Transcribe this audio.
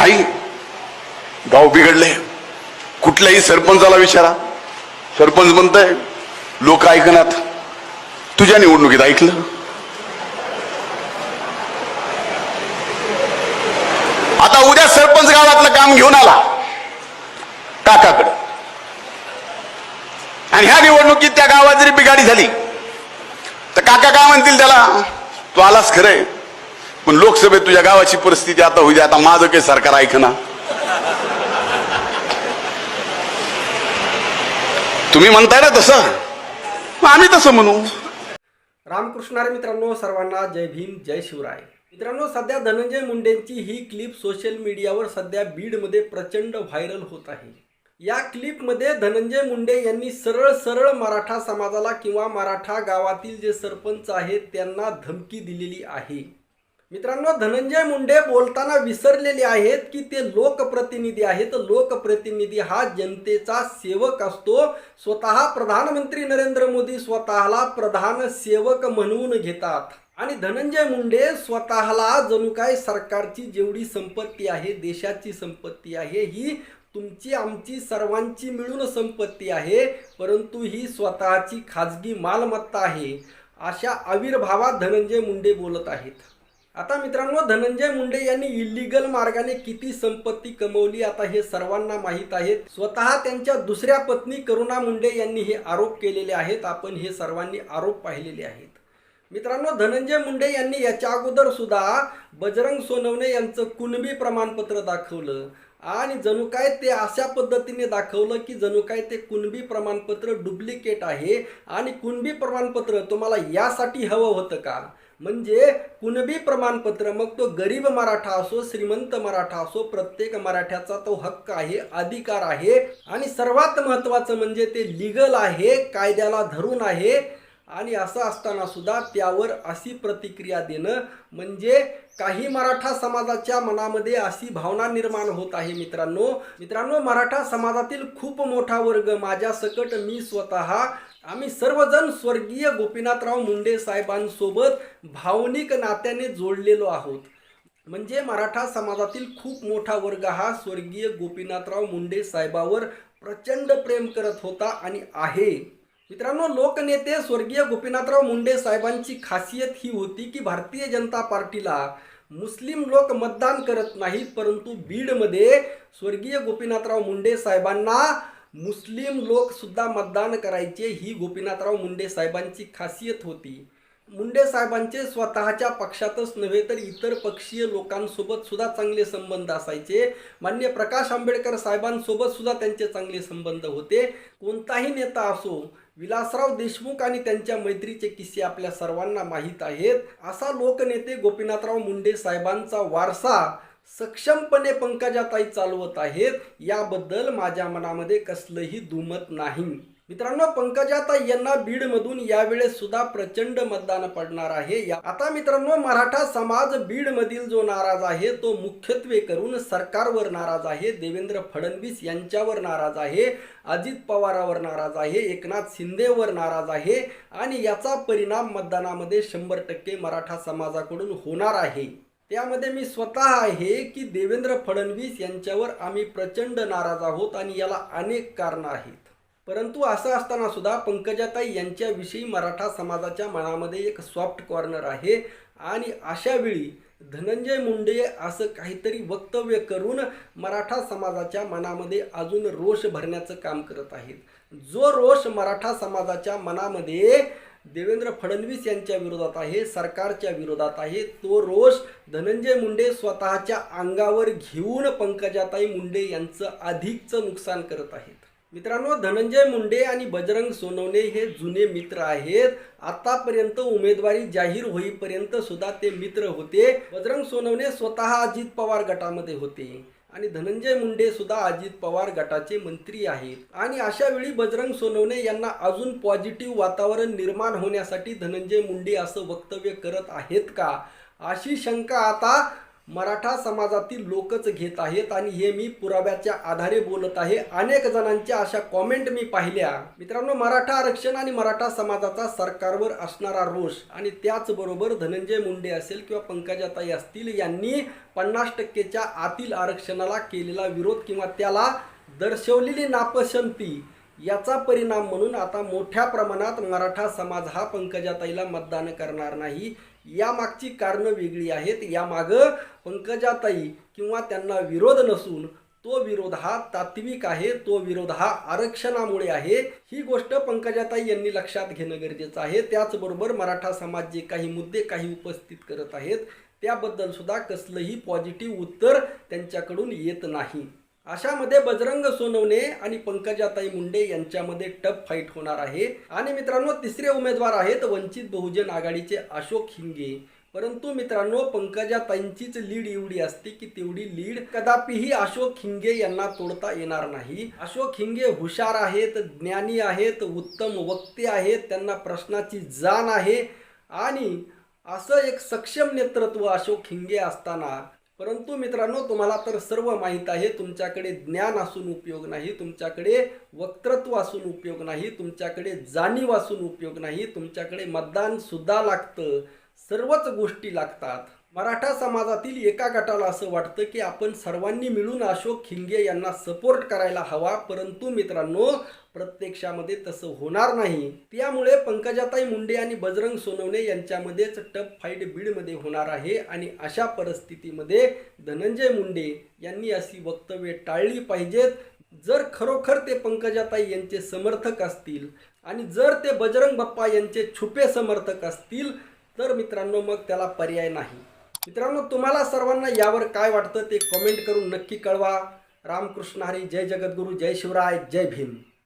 नाही. गाव बिघडले. कुठल्याही सरपंचाला विचारा. सरपंच म्हणताय लोक ऐकनात तुझ्या निवडणुकीत ऐकलं. आता उद्या सरपंच गावातलं काम घेऊन आला. काकाकडं. आणि ह्या निवडणुकीत त्या गावात जरी बिघाडी झाली तर काका काय म्हणतील त्याला? तू आलास खरंय. पण लोकसभेत तुझ्या गावाची परिस्थिती आता होईल आता माझं काही सरकार ऐकना तुम्ही म्हणताय ना तसं. आम्ही तसं म्हणू. रामकृष्णारे मित्रांनो सर्वांना जय भीम जय शिवराय. मित्रांनो सध्या धनंजय मुंडेंची ही क्लिप सोशल मीडियावर सध्या बीडमध्ये प्रचंड व्हायरल होत आहे. या क्लिपमध्ये धनंजय मुंडे यांनी सरळ सरळ मराठा समाजाला किंवा मराठा गावातील जे सरपंच आहेत त्यांना धमकी दिलेली आहे. मित्रांनो धनंजय मुंडे बोलताना विसरलेले आहेत की ते लोकप्रतिनिधी आहेत. लोकप्रतिनिधी हा जनतेचा सेवक असतो. स्वतः प्रधानमंत्री नरेंद्र मोदी स्वतःला प्रधान सेवक म्हणून घेतात. आणि धनंजय मुंडे स्वतःला जणू काय सरकारची जेवढी संपत्ती आहे देशाची संपत्ती आहे ही तुमची आमची सर्वांची मिळून संपत्ती आहे. परंतु ही स्वतःची खाजगी मालमत्ता आहे. अशा आविर्भावात धनंजय मुंडे बोलत आहेत. आता मित्रांनो धनंजय मुंडे यांनी इलिगल मार्गाने किती संपत्ती कमवली आता हे सर्वांना माहीत आहे. स्वतः त्यांच्या दुसऱ्या पत्नी करुणा मुंडे यांनी हे आरोप केलेले आहेत. आपण हे सर्वांनी आरोप पाहिलेले आहेत. मित्रांनो धनंजय मुंडे यांनी याच्या अगोदर सुद्धा बजरंग सोनवणे यांचं कुणबी प्रमाणपत्र दाखवलं आणि जणू काय ते अशा पद्धतीने दाखवलं की जणू काय ते कुणबी प्रमाणपत्र डुप्लिकेट आहे आणि कुणबी प्रमाणपत्र तुम्हाला यासाठी हवं होतं का? म्हणजे कुणबी प्रमाणपत्र मग तो गरीब मराठा असो श्रीमंत मराठा असो प्रत्येक मराठ्याचा तो हक्क आहे अधिकार आहे. आणि सर्वात महत्त्वाचं म्हणजे ते लिगल आहे कायद्याला धरून आहे. आणि असं असताना सुद्धा त्यावर अशी प्रतिक्रिया देणं म्हणजे काही मराठा समाजाच्या मनामध्ये अशी भावना निर्माण होत आहे मित्रांनो. मित्रांनो मराठा समाजातील खूप मोठा वर्ग माझ्या सकट मी स्वतः आम्ही सर्वजण स्वर्गीय गोपीनाथराव मुंडे साहेबांसोबत भावनिक नात्याने जोडलेलो आहोत. म्हणजे मराठा समाजातील खूप मोठा वर्ग हा स्वर्गीय गोपीनाथराव मुंडे साहेबावर प्रचंड प्रेम करत होता आणि आहे. मित्रांनो लोकनेते स्वर्गीय गोपीनाथराव मुंडे साहेबांची खासियत ही होती की भारतीय जनता पार्टीला मुस्लिम लोक मतदान करत नाहीत परंतु बीडमध्ये स्वर्गीय गोपीनाथराव मुंडे साहेबांना मुस्लिम लोक सुद्धा मतदान करायचे ही गोपीनाथराव मुंडे साहेबांची खासियत होती. मुंडे साहेबांचे स्वतःच्या पक्षातच नव्हे तर इतर पक्षीय लोकांसोबत सुद्धा चांगले संबंध असायचे. मान्य प्रकाश आंबेडकर साहेबांसोबत सुद्धा त्यांचे चांगले संबंध होते. कोणताही नेता असो विलासराव देशमुख आणि त्यांच्या मैत्रीचे किस्से आपल्या सर्वांना माहीत आहेत. असा लोकनेते गोपीनाथराव मुंडे साहेबांचा वारसा सक्षमपणे पंकजाताई चालवत आहेत. याबद्दल माझ्या मनामध्ये कसलंही दुमत नाही. मित्रांनो पंकजाता यांना बीडमधून यावेळेस सुद्धा प्रचंड मतदान पडणार आहे. या- आता मित्रांनो मराठा समाज बीडमधील जो नाराज आहे तो मुख्यत्वे करून सरकारवर नाराज आहे. देवेंद्र फडणवीस यांच्यावर नाराज आहे. अजित पवारावर नाराज आहे. एकनाथ शिंदेवर नाराज आहे. आणि याचा परिणाम मतदानामध्ये शंभर टक्के मराठा समाजाकडून होणार आहे. त्यामध्ये मी स्वतः आहे की देवेंद्र फडणवीस यांच्यावर आम्ही प्रचंड नाराज आहोत आणि याला अनेक कारणं आहेत. परंतु असं असताना सुद्धा पंकजाताई यांच्याविषयी मराठा समाजाच्या मनामध्ये एक सॉफ्ट कॉर्नर आहे. आणि अशावेळी धनंजय मुंडे असं काहीतरी वक्तव्य करून मराठा समाजाच्या मनामध्ये अजून रोष भरण्याचं काम करत आहेत. जो रोष मराठा समाजाच्या मनामध्ये देवेंद्र फडणवीस यांच्या विरोधात आहे सरकारच्या विरोधात आहे तो रोष धनंजय मुंडे स्वतःच्या अंगावर घेऊन पंकजाताई मुंडे यांचं अधिकचं नुकसान करत आहेत. मित्रांनो धनंजय मुंडे आणि बजरंग सोनवणे हे जुने मित्र आहेत. आतापर्यंत उमेदवारी जाहीर होईपर्यंत सुद्धा ते मित्र होते. बजरंग सोनवणे स्वतः अजित पवार गटामध्ये होते आणि धनंजय मुंडे सुद्धा अजित पवार गटाचे मंत्री आहेत. आणि अशा वेळी बजरंग सोनवणे यांना अजून पॉझिटिव्ह वातावरण निर्माण होण्यासाठी धनंजय मुंडे असं वक्तव्य करत आहेत का? अशी शंका आता मराठा समाजातील लोकच घेत आहेत आणि हे मी पुराव्याच्या आधारे बोलत आहे. अनेक जणांच्या अशा कॉमेंट मी पाहिल्या. मित्रांनो मराठा आरक्षण आणि मराठा समाजाचा सरकारवर असणारा रोष आणि त्याचबरोबर धनंजय मुंडे असेल किंवा पंकजाताई असतील यांनी पन्नास टक्केच्या आतील आरक्षणाला केलेला विरोध किंवा त्याला दर्शवलेली नापसंती याचा परिणाम म्हणून आता मोठ्या प्रमाणात मराठा समाज हा पंकजाताईला मतदान करणार नाही. यामागची कारणं वेगळी आहेत. यामागं पंकजाताई किंवा त्यांना विरोध नसून तो विरोध हा तात्विक आहे तो विरोध हा आरक्षणामुळे आहे. ही गोष्ट पंकजाताई यांनी लक्षात घेणं गरजेचं आहे. त्याचबरोबर मराठा समाज जे काही मुद्दे काही उपस्थित करत आहेत त्याबद्दल सुद्धा कसलंही पॉझिटिव्ह उत्तर त्यांच्याकडून येत नाही. अशामध्ये बजरंग सोनवणे आणि पंकजाताई मुंडे यांच्यामध्ये टफ फाईट होणार आहे. आणि मित्रांनो तिसरे उमेदवार आहेत वंचित बहुजन आघाडीचे अशोक हिंगे. परंतु मित्रांनो पंकजाताईंचीच लीड एवढी असते की तेवढी लीड कदापिही अशोक हिंगे यांना तोडता येणार नाही. अशोक हिंगे हुशार आहेत ज्ञानी आहेत उत्तम वक्ते आहेत त्यांना प्रश्नाची जाण आहे. आणि असं एक सक्षम नेतृत्व अशोक हिंगे असताना परंतु मित्रांनो तुम्हाला तर सर्व माहीत आहे तुमच्याकडे ज्ञान असून उपयोग नाही तुमच्याकडे वक्तृत्व असून उपयोग नाही तुमच्याकडे जाणीव असून उपयोग नाही तुमच्याकडे मतदान सुद्धा लागतं सर्वच गोष्टी लागतात. मराठा समाजातील एका गटाला असं वाटतं की आपण सर्वांनी मिळून अशोक खिंगे यांना सपोर्ट करायला हवा परंतु मित्रांनो प्रत्यक्षामध्ये तसं होणार नाही. त्यामुळे पंकजाताई मुंडे आणि बजरंग सोनवणे यांच्यामध्येच टप फाईट बीडमध्ये होणार आहे आणि अशा परिस्थितीमध्ये धनंजय मुंडे यांनी अशी वक्तव्ये टाळली पाहिजेत. जर खरोखर ते पंकजाताई यांचे समर्थक असतील आणि जर ते बजरंग बाप्पा यांचे छुपे समर्थक असतील तर मित्रांनो मग त्याला पर्याय नाही. मित्रांनो तुम्हाला सर्वांना यावर काय वाटतं ते कमेंट करून नक्की कळवा. रामकृष्ण हरी जय जगद्गुरू जय शिवराय जय भीम.